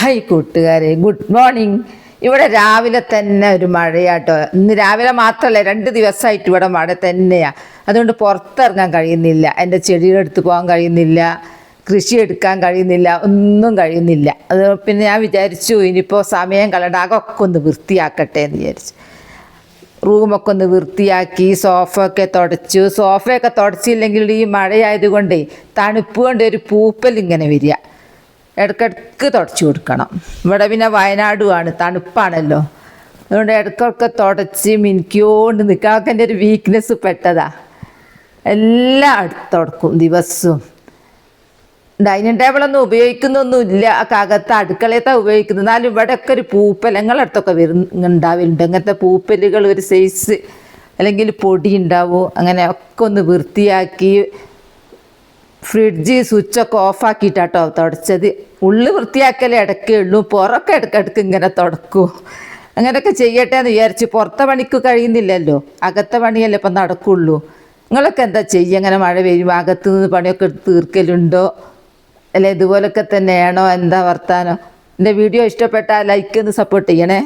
High കൂട്ടുകാരെ good morning. ഇവിടെ രാവിലെ തന്നെ ഒരു മഴയാട്ടോ. ഇന്ന് രാവിലെ മാത്രമല്ല രണ്ട് ദിവസമായിട്ട് ഇവിടെ മഴ തന്നെയാണ് അതുകൊണ്ട് പുറത്തിറങ്ങാൻ കഴിയുന്നില്ല. എന്റെ ചെടിയുടെ അടുത്ത് പോകാൻ കഴിയുന്നില്ല. കൃഷി എടുക്കാൻ കഴിയുന്നില്ല. ഒന്നും കഴിയുന്നില്ല. അത് പിന്നെ ഞാൻ വിചാരിച്ചു ഇനിയിപ്പോൾ സമയം കളണ്ട ഒന്ന് വൃത്തിയാക്കട്ടെ എന്ന് വിചാരിച്ചു. റൂമൊക്കെ ഒന്ന് വൃത്തിയാക്കി സോഫ ഒക്കെ തുടച്ചു. സോഫയൊക്കെ തുടച്ചില്ലെങ്കിൽ ഈ മഴയായതുകൊണ്ടേ തണുപ്പ് കൊണ്ട് ഒരു പൂപ്പൽ ഇങ്ങനെ വരിക. ഇടയ്ക്കിടയ്ക്ക് തുടച്ചു കൊടുക്കണം. ഇവിടെ പിന്നെ വയനാടുമാണ് തണുപ്പാണല്ലോ. അതുകൊണ്ട് ഇടയ്ക്കൊക്കെ തുടച്ച് മിനിക്കോണ്ട് നിൽക്കാൻ എന്റെ ഒരു വീക്ക്നെസ് പെട്ടതാ. എല്ലാം അടുത്ത് തുടക്കും ദിവസവും. ഡൈനിങ് ടേബിളൊന്നും ഉപയോഗിക്കുന്നൊന്നുമില്ല. അകത്ത് അടുക്കളയത്താ ഉപയോഗിക്കുന്നത്. എന്നാലും ഇവിടെയൊക്കെ ഒരു പൂപ്പൽ ഞങ്ങളുടെ അടുത്തൊക്കെ വരുന്നുണ്ടാവലുണ്ട് അങ്ങനത്തെ പൂപ്പലുകൾ ഒരു സൈസ് അല്ലെങ്കിൽ പൊടി ഉണ്ടാവും അങ്ങനെ ഒക്കെ ഒന്ന് വൃത്തിയാക്കി ഫ്രിഡ്ജ് സ്വിച്ചൊക്കെ ഓഫാക്കിയിട്ടാട്ടോ തുടച്ചത്. ഉള്ളു വൃത്തിയാക്കലേ ഇടയ്ക്കേ ഉള്ളൂ പുറമൊക്കെ ഇടയ്ക്കിടയ്ക്ക് ഇങ്ങനെ തുടക്കൂ. അങ്ങനെയൊക്കെ ചെയ്യട്ടെ എന്ന് വിചാരിച്ച് പുറത്തെ പണിക്ക് കഴിയുന്നില്ലല്ലോ. അകത്തെ പണിയല്ലേ ഇപ്പം നടക്കുള്ളൂ. നിങ്ങളൊക്കെ എന്താ ചെയ്യുക? അങ്ങനെ മഴ പെയ്യുമ്പോൾ അകത്ത് നിന്ന് പണിയൊക്കെ എടുത്ത് തീർക്കലുണ്ടോ? അല്ലെ? ഇതുപോലൊക്കെ തന്നെയാണോ? എന്താ വർത്താനോ? എന്റെ വീഡിയോ ഇഷ്ടപ്പെട്ടാൽ ലൈക്ക് ഒന്ന് സപ്പോർട്ട് ചെയ്യണേ.